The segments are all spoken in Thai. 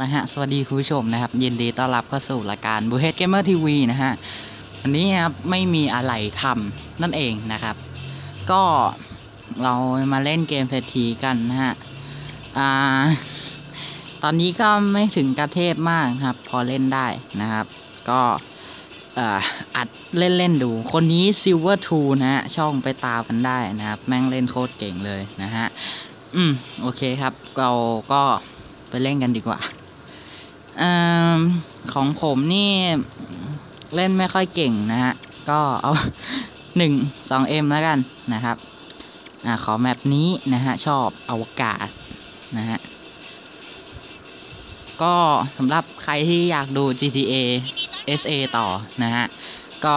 นะฮะสวัสดีคุณผู้ชมนะครับ ยินดีต้อนรับเข้าสู่รายการบูเฮดเกมเมอร์ทีวีนะฮะอันนี้ครับไม่มีอะไรทำนั่นเองนะครับ ก็เรามาเล่นเกมเศรษฐีกันนะฮะอ่าตอนนี้ก็ไม่ถึงกระเทพมากครับ พอเล่นได้นะครับ ก็เอ่ออัดเล่นดู คนนี้ Silver 2นะฮะช่องไปตามกันได้นะครับ แม่งเล่นโคตรเก่งเลยนะฮะอืมโอเคครับ เราก็ไปเล่นกันดีกว่า อของผมนี่เล่นไม่ค่อยเก่งนะฮะ ก็เอาหนึ่งสองเอ็มแล้วกันนะครับอ่าขอแมปนี้นะฮะ ชอบอวกาศนะฮะ ก็สำหรับใครที่อยากดู GTA SA ต่อนะฮะ ก็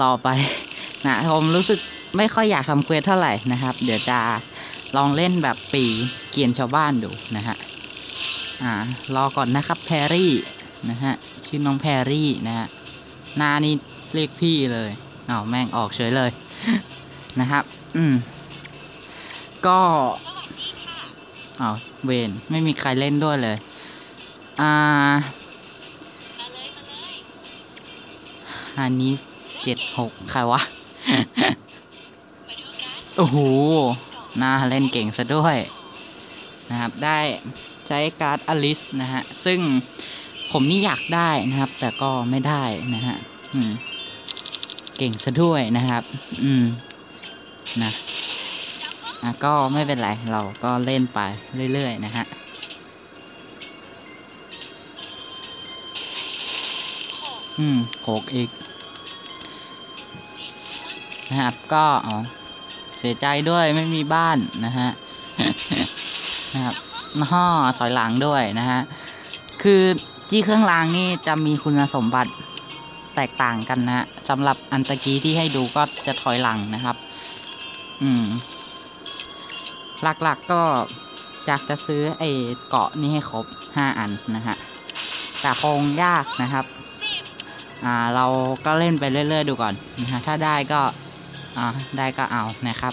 รอไปนะผมรู้สึกไม่ค่อยอยากทำเควสเท่าไหร่นะครับ เดี๋ยวจะลองเล่นแบบปีเกียนชาวบ้านดูนะฮะ อ่ารอก่อนนะครับแพรรี่นะฮะชื่อน้องแพรรี่นะฮะหน้านี่เรียกพี่เลยอ้าวแม่งออกเฉยเลยนะครับ อืม ก็อ้าวเวนไม่มีใครเล่นด้วยเลย อ่าอันนี้เจ็ดหกใครวะ โอ้โหน่าเล่นเก่งซะด้วย นะครับ ได้ ใช้การ์ดอลิสนะฮะ ซึ่งผมนี่อยากได้นะครับ แต่ก็ไม่ได้นะฮะเก่งซะด้วยนะครับ อืม นะอะก็ไม่เป็นไร เราก็เล่นไปเรื่อยๆนะฮะอืมโขกอีก นะครับก็อ๋อเสียใจด้วยไม่มีบ้านนะฮะนะครับ ห่อถอยหลังด้วยนะฮะ คือจี้เครื่องรางนี่จะมีคุณสมบัติแตกต่างกันนะฮะสำหรับอันตะกี้ที่ให้ดูก็จะถอยหลังนะครับ อืม หลักๆกก็จากจะซื้อไอ้เกาะนี้ให้ครบห้าอันนะฮะ แต่คงยากนะครับ อ่า เราก็เล่นไปเรื่อย ๆ ดูก่อนนะฮะ ถ้าได้ก็ อ่า ได้ก็เอานะครับ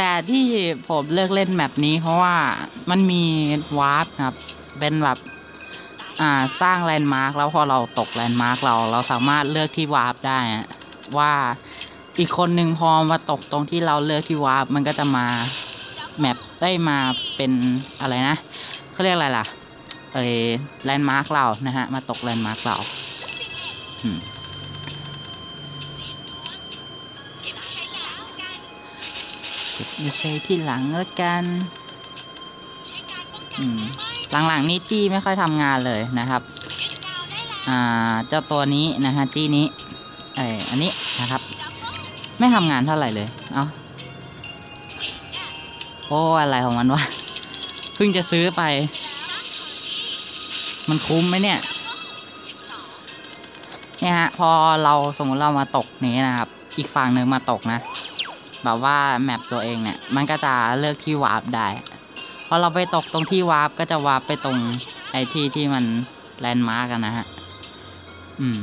แต่ที่ผมเลือกเล่นแมปนี้เพราะว่ามันมีวาร์ปครับ เป็นแบบอ่าสร้างแลนด์มาร์กแล้วพอเราตกแลนด์มาร์กเราเราสามารถเลือกที่วาร์ปได้อะว่าอีกคนหนึ่งพอมาตกตรงที่เราเลือกที่วาร์ปมันก็จะมาแมปได้มาเป็นอะไรนะเขาเรียกอะไรล่ะเอแลนด์มาร์กเรานะฮะมาตกแลนด์มาร์กเรา มเก็บไม่ใช่ที่หลังแล้วกันอืมหลังๆนี้จี้ไม่ค่อยทำงานเลยนะครับ อ่า เจ้าตัวนี้นะฮะจี้นี้ไออันนี้นะครับ ไม่ทำงานเท่าไหร่เลยเอาโอ้อะไรของมันวะเพิ่งจะซื้อไป มันคุ้มไหมเนี่ยเนี่ยฮะพอเราสมมติเรามาตกนี้นะครับ อีกฝั่งหนึ่งมาตกนะ แบบว่าแมปตัวเองเนี่ย มันก็จะเลือกที่วาร์ปได้พอเราไปตกตรงที่วาร์ปก็จะวาร์ปไปตรงไอ้ที่ที่มันแลนด์มาร์กนะฮะ อืม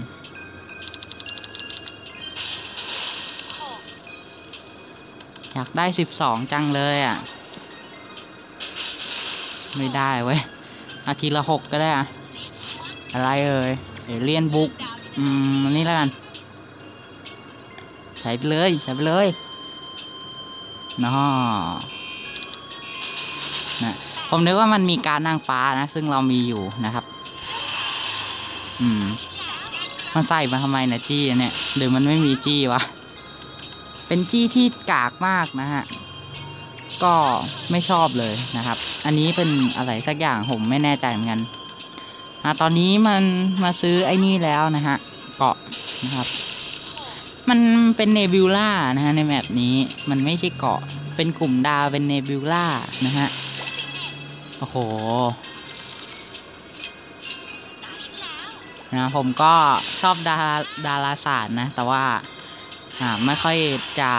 อยากได้สิบสองจังเลยอะ ไม่ได้เว้ย อาทีละหกก็ได้อะอะไรเอ่ยเอเลียนบุก อืม นี่แล้วกัน ใช้ไปเลย ใช้ไปเลย นอนะผมนึกว่ามันมีการนางฟ้านะ ซึ่งเรามีอยู่นะครับ อืม มันใส่มาทำไมนะจี้อันเนี่ยหรือมันไม่มีจี้วะ เป็นจี้ที่กากมากนะฮะ ก็ไม่ชอบเลยนะครับ อันนี้เป็นอะไรสักอย่างผมไม่แน่ใจเหมือนกันอะตอนนี้มันมาซื้อไอ้นี่แล้วนะฮะ เกาะนะครับ มันเป็นเนบิวล่านะฮะในแมปนี้มันไม่ใช่เกาะ เป็นกลุ่มดาวเป็นเนบิวล่านะฮะ โอ้โหนะผมก็ชอบดาดาราศาสตร์นะ แต่ว่าอ่าไม่ค่อยจะ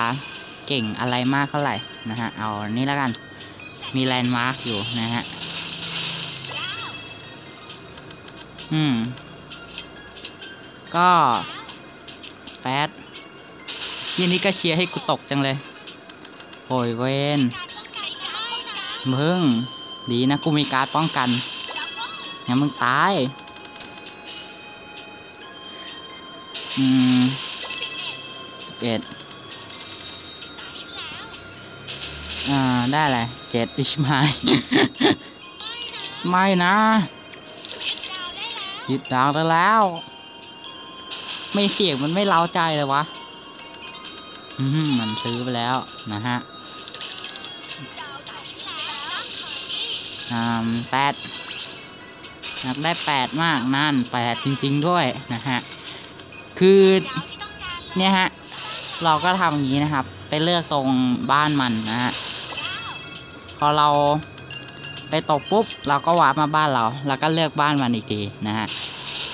เก่งอะไรมากเท่าไหร่นะฮะ เอานี่แล้วกัน มีแลนด์มาร์กอยู่นะฮะ อืม ก็แปด ทีนี้ก็เชียร์ให้กูตกจังเลยโอยเวนมึง ดีนะกูมีการ์ดป้องกันงั้นมึงตาย อืมสิบเอ็ดอ่า ได้แหละเจ็ดอิชมายไม่นะ ยึดดาวได้แล้ว ไม่เสียงมันไม่เล้าใจเลยวะ มันซื้อไปแล้วนะฮะแปดอยากได้แปดมากนั่นแปดจริง ๆ ด้วยนะฮะ คือเนี่ยฮะ เราก็ทำอย่างนี้นะครับ ไปเลือกตรงบ้านมันนะฮะ พอเราไปตกปุ๊บ เราก็วาร์ปมาบ้านเรา แล้วก็เลือกบ้านมันอีกทีนะฮะ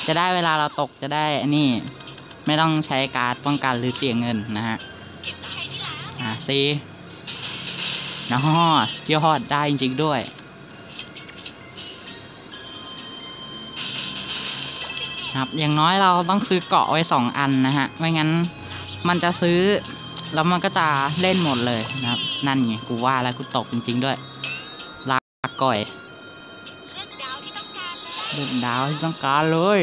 จะได้เวลาเราตกจะได้อันนี่ไม่ต้องใช้การ์ดป้องกันหรือเสียเงินนะฮะ อ่าซีน้อสกิลฮอดได้จริง ๆ ด้วย ครับ อย่างน้อยเราต้องซื้อเกาะไว้สองอันนะฮะ ไม่งั้นมันจะซื้อ แล้วมันก็จะเล่นหมดเลยนะครับ นั่นไง กูว่าแล้วกูตกจริง ๆ ด้วย ลากก่อยเลือกดาวที่ต้องการเลย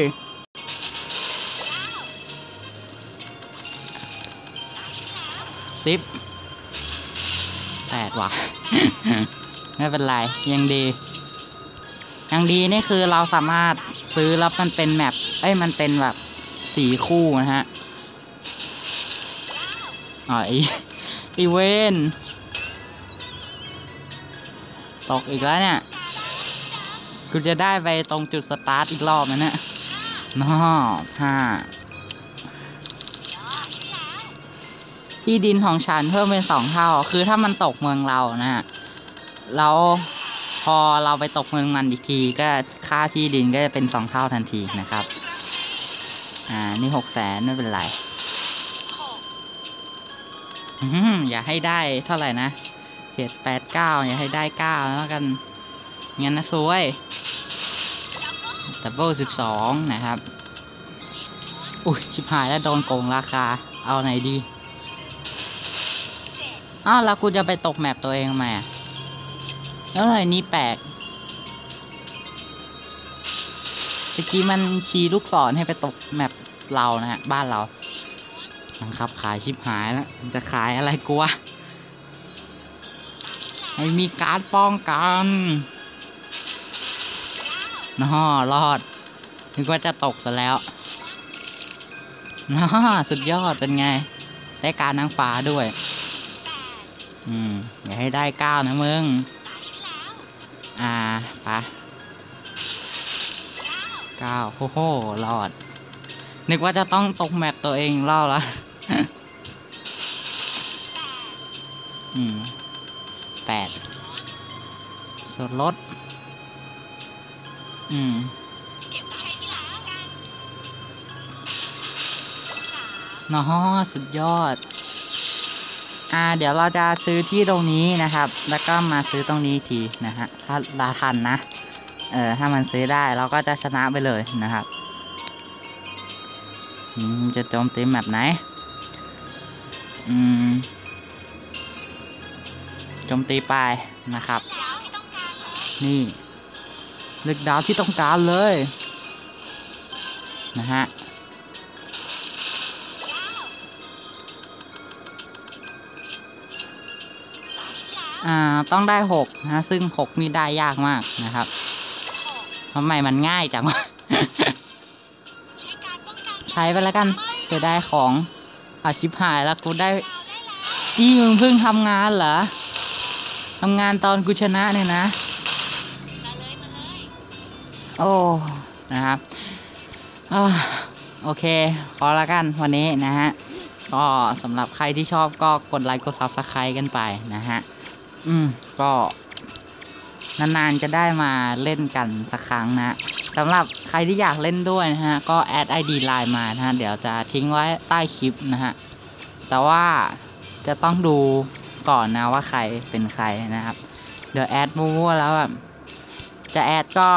สิบ แปดว่ะ ไม่เป็นไร ยังดี ยังดีนี่คือเราสามารถซื้อแล้วมันเป็นแมปเอ้ยมันเป็นแบบสีคู่นะฮะอ๋อไออีเวนตกอีกแล้วเนี่ยกูจะได้ไปตรงจุดสตาร์ทอีกรอบนะเนี่ยนอห้า ที่ดินของฉันเพิ่มเป็นสองเท่า คือถ้ามันตกเมืองเรานะฮะแล้วพอเราไปตกเมืองมันอีกทีก็ค่าที่ดินก็จะเป็นสองเท่าทันทีนะครับ อ่า นี่หกแสนไม่เป็นไรอย่าให้ได้เท่าไหร่นะเจ็ดแปดเก้าอย่าให้ได้เก้าแล้วกันงั้นนะซวยดับเบิลสิบสองนะครับ อุ้ยชิบหายแล้วโดนโกงราคา เอาไหนดี อ้าวแล้วกูจะไปตกแมปตัวเองทำไมแล้วอะไรนี่แปลกตะกี้มันชี้ลูกศรให้ไปตกแมปเรานะฮะ บ้านเราบังคับ ขายชิบหายแล้วมันจะขายอะไรกูวะให้มีการป้องกันน้อรอดนึกว่าจะตกซะแล้วน้อสุดยอดเป็นไง ได้การนางฟ้าด้วย อืมอย่าให้ได้เก้านะมึง อ่าปะเก้าโอ้โหรอด นึกว่าจะต้องตกแมปตัวเองเล่าละอืมแปดส่วนลด อืมน้อสุดยอด อ่าเดี๋ยวเราจะซื้อที่ตรงนี้นะครับ แล้วก็มาซื้อตรงนี้ทีนะฮะถ้าลาทันนะเออถ้ามันซื้อได้เราก็จะชนะไปเลยนะครับจะโจมตีแบบไหนอืมโจมตีไปนะครับ นี่เลือกดาวที่ต้องการเลยนะฮะ อ่าต้องได้หกนะซึ่งหกนี่ได้ยากมากนะครับทำไมมันง่ายจังวะใช้ไปแล้วกันจะได้ของอาชิบหายแล้วกูได้ที่มึงเพิ่งทำงานเหรอทำงานตอนกูชนะเนี่ยนะโอ้นะครับอ่าโอเคพอละกันวันนี้นะฮะก็สำหรับใครที่ชอบก็กดไลค์กดซับสไครต์กันไปนะฮะ อืม ก็ นานๆจะได้มาเล่นกันสักครั้งนะสำหรับใครที่อยากเล่นด้วยนะฮะ ก็แอด ID ไลน์มานะฮะ เดี๋ยวจะทิ้งไว้ใต้คลิปนะฮะ แต่ว่าจะต้องดูก่อนนะว่าใครเป็นใครนะครับ เดี๋ยวแอดมั่วๆแล้วแบบจะแอดก็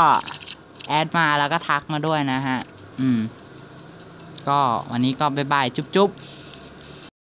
แอดมาแล้วก็ทักมาด้วยนะฮะ อืม ก็วันนี้ก็บ๊ายบายจุ๊บๆ